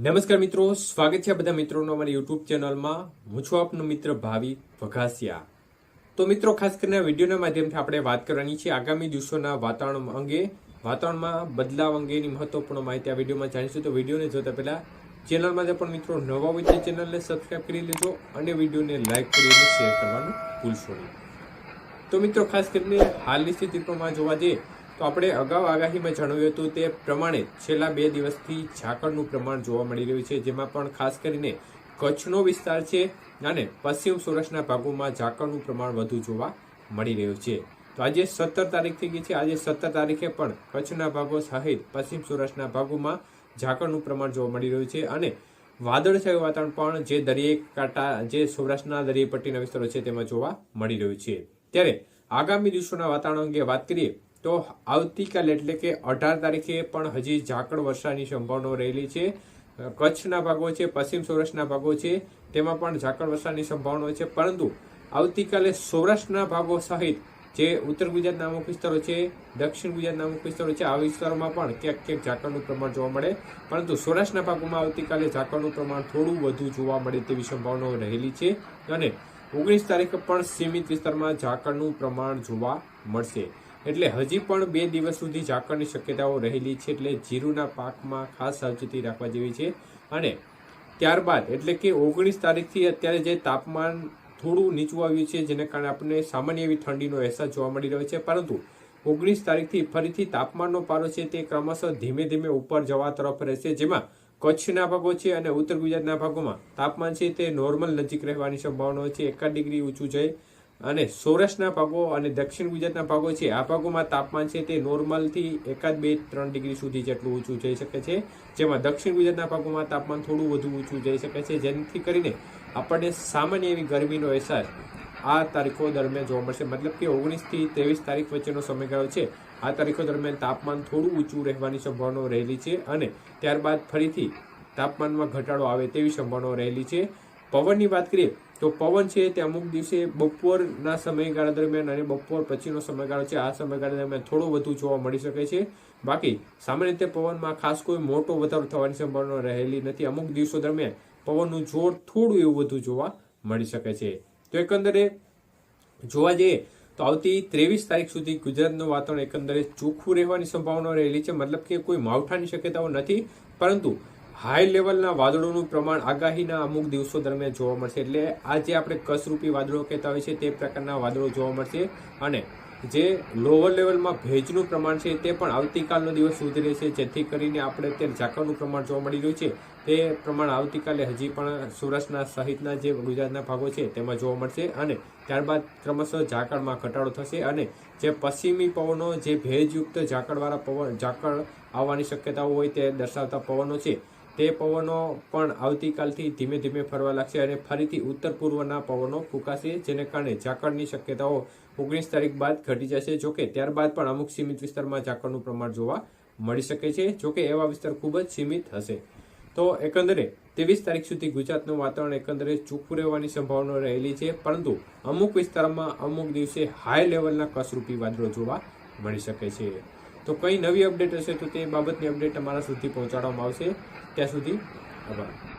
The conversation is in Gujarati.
નમસ્કાર મિત્રો, સ્વાગત છે બધા મિત્રોનો અમારી યુટ્યુબ ચેનલમાં. હું છું આપનો મિત્ર ભાવિ વઘાસિયા. તો મિત્રો, ખાસ કરીને વિડીયોના માધ્યમથી આપણે વાત કરવાની છે આગામી દિવસોના વાતાવરણ અંગે. વાતાવરણમાં બદલાવ અંગેની મહત્વપૂર્ણ માહિતી આ વિડીયોમાં જાણીશું. તો વિડીયોને જોતા પહેલાં ચેનલમાં જે પણ મિત્રો નવા હોય તે ચેનલને સબસ્ક્રાઈબ કરી લેજો અને વિડીયોને લાઇક કરીને શેર કરવાનું ભૂલશો નહીં. તો મિત્રો, ખાસ કરીને હાલની સ્થિતિ પ્રમાણે જોવા જઈએ તો આપણે અગાઉ આગાહીમાં જણાવ્યું હતું તે પ્રમાણે છેલ્લા બે દિવસથી ઝાકળનું પ્રમાણ જોવા મળી રહ્યું છે, જેમાં પણ ખાસ કરીને કચ્છનો વિસ્તાર છે અને પશ્ચિમ સૌરાષ્ટ્રના ભાગોમાં ઝાકળનું પ્રમાણ વધુ જોવા મળી રહ્યું છે. તો આજે સત્તર તારીખ થઈ ગઈ છે. આજે સત્તર તારીખે પણ કચ્છના ભાગો સહિત પશ્ચિમ સૌરાષ્ટ્રના ભાગોમાં ઝાકળનું પ્રમાણ જોવા મળી રહ્યું છે અને વાદળછાયું વાતાવરણ પણ જે દરિયાઈ કાંઠા જે સૌરાષ્ટ્રના દરિયાઈ પટ્ટીના વિસ્તારો છે તેમાં જોવા મળી રહ્યું છે. ત્યારે આગામી દિવસોના વાતાવરણ અંગે વાત કરીએ તો આવતીકાલે એટલે કે અઢાર તારીખે પણ હજી ઝાકળ વર્ષાની સંભાવનાઓ રહેલી છે. કચ્છના ભાગો છે, પશ્ચિમ સૌરાષ્ટ્રના ભાગો છે, તેમાં પણ ઝાકળ વર્ષાની સંભાવનાઓ છે. પરંતુ આવતીકાલે સૌરાષ્ટ્રના ભાગો સહિત જે ઉત્તર ગુજરાતના અમુક વિસ્તારો છે, દક્ષિણ ગુજરાતના અમુક વિસ્તારો છે આ વિસ્તારોમાં પણ ક્યાંક ક્યાંક ઝાકળનું પ્રમાણ જોવા મળે. પરંતુ સૌરાષ્ટ્રના ભાગોમાં આવતીકાલે ઝાકળનું પ્રમાણ થોડું વધુ જોવા મળે તેવી સંભાવનાઓ રહેલી છે અને ઓગણીસ તારીખે પણ સીમિત વિસ્તારમાં ઝાકળનું પ્રમાણ જોવા મળશે. એટલે હજી પણ બે દિવસ સુધી ઝાકળની શક્યતાઓ રહેલી છે એટલે જીરુના પાકમાં ખાસ સાવચેતી રાખવા જેવી છે. અને ત્યારબાદ એટલે કે ઓગણીસ તારીખથી અત્યારે જે તાપમાન થોડું નીચું આવ્યું છે, જેને કારણે આપણને સામાન્ય એવી ઠંડીનો અહેસાસ જોવા મળી રહ્યો છે. પરંતુ ઓગણીસ તારીખથી ફરીથી તાપમાનનો પારો છે તે ક્રમશઃ ધીમે ધીમે ઉપર જવા તરફ રહેશે, જેમાં કચ્છના ભાગો છે અને ઉત્તર ગુજરાતના ભાગોમાં તાપમાન છે તે નોર્મલ નજીક રહેવાની સંભાવના છે. એકાદ ડિગ્રી ઊંચું જાય અને સૌરાષ્ટ્રના ભાગો અને દક્ષિણ ગુજરાતના ભાગો છે, આ ભાગોમાં તાપમાન છે તે નોર્મલથી એકાદ બે ત્રણ ડિગ્રી સુધી જેટલું ઊંચું જઈ શકે છે. જેમાં દક્ષિણ ગુજરાતના ભાગોમાં તાપમાન થોડું વધુ ઊંચું જઈ શકે છે જેથી કરીને આપણને સામાન્ય એવી ગરમીનો અહેસાસ આ તારીખો દરમિયાન જોવા મળશે. મતલબ કે ઓગણીસથી ત્રેવીસ તારીખ વચ્ચેનો સમયગાળો છે. આ તારીખો દરમિયાન તાપમાન થોડું ઊંચું રહેવાની સંભાવનાઓ રહેલી છે અને ત્યારબાદ ફરીથી તાપમાનમાં ઘટાડો આવે તેવી સંભાવનાઓ રહેલી છે. પવનની વાત કરીએ તો પવન છે તે અમુક દિવસે બપોરના સમયગાળા દરમિયાન અને બપોર પછીનો સમયગાળો છે, આ સમયગાળા દરમિયાન થોડો વધુ જોવા મળી શકે છે. બાકી, સામાન્ય રીતે પવનમાં ખાસ કોઈ મોટો વધારો થવાની સંભાવના રહેલી નથી. અમુક દિવસો દરમિયાન પવનનું જોર થોડું એવું વધુ જોવા મળી શકે છે. તો એકંદરે જોવા જઈએ તો આવતી ત્રેવીસ તારીખ સુધી ગુજરાતનું વાતાવરણ એકંદરે ચોખ્ખું રહેવાની સંભાવના રહેલી છે. મતલબ કે કોઈ માવઠાની શક્યતાઓ નથી. પરંતુ હાઈ લેવલના વાદળોનું પ્રમાણ આગાહીના અમુક દિવસો દરમિયાન જોવા મળશે. એટલે આ જે આપણે કસરૂપી વાદળો કહેતા હોય છે તે પ્રકારના વાદળો જોવા મળશે. અને જે લોઅર લેવલમાં ભેજનું પ્રમાણ છે, તે પણ આવતીકાલનો દિવસ સુધી રહેશે. જેથી કરીને આપણે અત્યારે ઝાકળનું પ્રમાણ જોવા મળી રહ્યું છે. તે પ્રમાણ આવતીકાલે હજી પણ સૌરાષ્ટ્રના સહિતના જે ગુજરાતના ભાગો છે, તેમાં જોવા મળશે. અને ત્યારબાદ ક્રમશઃ ઝાકળમાં ઘટાડો થશે. અને જે પશ્ચિમી પવનો, જે ભેજયુક્ત ઝાકળવાળા પવન, ઝાકળ આવવાની શક્યતાઓ હોય તે દર્શાવતા પવનો છે. તે પવનો પણ આવતીકાલથી ધીમે ધીમે ફરવા લાગશે અને ફરીથી ઉત્તર પૂર્વના પવનો ફૂંકાશે, જેને કારણે ઝાકળની શક્યતાઓ ઓગણીસ તારીખ બાદ ઘટી જશે. જોકે ત્યારબાદ પણ અમુક સીમિત વિસ્તારમાં ઝાકળનું પ્રમાણ જોવા મળી શકે છે. જોકે એવા વિસ્તાર ખૂબ જ સીમિત હશે. તો એકંદરે ત્રેવીસ તારીખ સુધી ગુજરાતનું વાતાવરણ એકંદરે ચોખ્ખું રહેવાની સંભાવના રહેલી છે. પરંતુ અમુક વિસ્તારમાં અમુક દિવસે હાઈ લેવલના કસરૂપી વાદળો જોવા મળી શકે છે. તો કઈ નવી અપડેટ હશે તો તે બાબતની અપડેટ તમારા સુધી પહોંચાડવામાં આવશે. ત્યાં સુધી આભાર.